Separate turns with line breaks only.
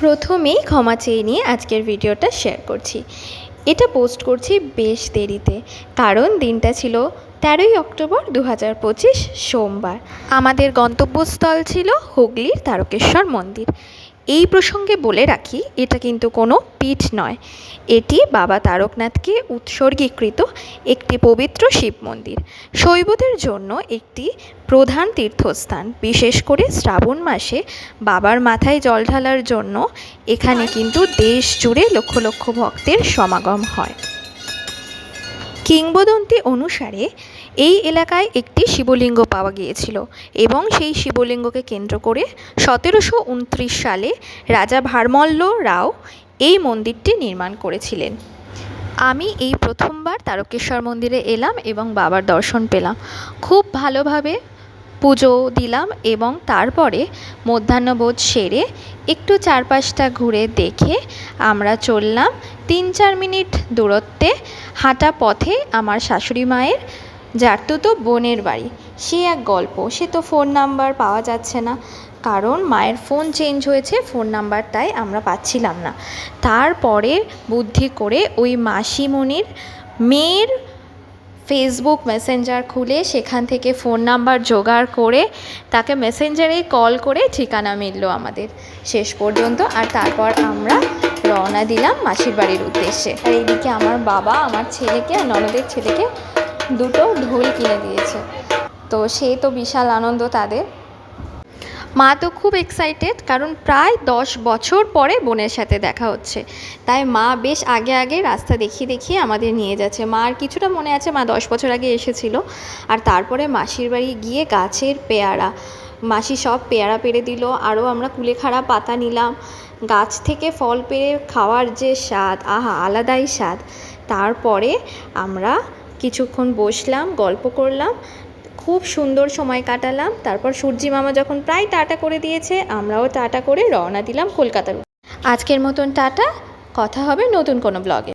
প্রথমেই ক্ষমা চেয়ে নিয়ে আজকের ভিডিওটা শেয়ার করছি। এটা পোস্ট করছি বেশ দেরিতে, কারণ দিনটা ছিল তেরোই অক্টোবর দু হাজার পঁচিশ সোমবার। আমাদের গন্তব্যস্থল ছিল হুগলির তারকেশ্বর মন্দির। এই প্রসঙ্গে বলে রাখি, এটা কিন্তু কোনো পীঠ নয়। এটি বাবা তারকনাথকে উৎসর্গীকৃত একটি পবিত্র শিব মন্দির। শৈবদের জন্য একটি প্রধান তীর্থস্থান। বিশেষ করে শ্রাবণ মাসে বাবার মাথায় জল ঢালার জন্য এখানে কিন্তু দেশ জুড়ে লক্ষ লক্ষ ভক্তের সমাগম হয়। কিংবদন্তি অনুসারে এই এলাকায় একটি শিবলিঙ্গ পাওয়া গিয়েছিল এবং সেই শিবলিঙ্গকে কেন্দ্র করে সতেরোশো উনত্রিশ সালে রাজা ভারমল্ল রাও এই মন্দিরটি নির্মাণ করেছিলেন। আমি এই প্রথমবার তারকেশ্বর মন্দিরে এলাম এবং বাবার দর্শন পেলাম। খুব ভালোভাবে পুজো দিলাম এবং তারপরে মধ্যাহ্নবোধ সেরে একটু চারপাশটা ঘুরে দেখে আমরা চললাম তিন চার মিনিট দূরত্বে হাঁটা পথে আমার শাশুড়ি মায়ের জারতুতো বোনের বাড়ি। সে এক গল্প, সে তো ফোন নাম্বার পাওয়া যাচ্ছে না। কারণ মায়ের ফোন চেঞ্জ হয়েছে, ফোন নাম্বারটাই আমরা পাচ্ছিলাম না। তারপরে বুদ্ধি করে ওই মাসিমণির মেয়ের ফেসবুক মেসেঞ্জার খুলে সেখান থেকে ফোন নাম্বার জোগাড় করে তাকে মেসেঞ্জারেই কল করে ঠিকানা মিলল আমাদের। শেষ পর্যন্ত আর তারপর আমরা রওনা দিলাম মাসির বাড়ির উদ্দেশ্যে। আর এইদিকে আমার বাবা, আমার ছেলেকে আর ননদের ছেলেকে দুটো ঢোল কিনে দিয়েছে। তো সে তো বিশাল আনন্দ তাদের। মা তো খুব এক্সাইটেড কারণ প্রায় দশ বছর পরে বোনের সাথে দেখা হচ্ছে। তাই মা বেশ আগে আগে রাস্তা দেখিয়ে দেখিয়ে আমাদের নিয়ে যাচ্ছে। মার কিছুটা মনে আছে, মা দশ বছর আগে এসেছিল। আর তারপরে মাসির বাড়ি গিয়ে গাছের পেয়ারা। মাসি সব পেয়ারা পেড়ে দিল। আরও আমরা কুলেখাড়া পাতা নিলাম। গাছ থেকে ফল পেড়ে খাওয়ার যে স্বাদ, আহা, আলাদাই স্বাদ। তারপরে আমরা কিছুক্ষণ বসলাম, গল্প করলাম, খুব সুন্দর সময় কাটালাম। তারপর সূর্যি মামা যখন প্রায় টাটা করে দিয়েছে, আমরাও টাটা করে রওনা দিলাম কলকাতার আজকের মতন টাটা, কথা হবে নতুন কোনো ব্লগে।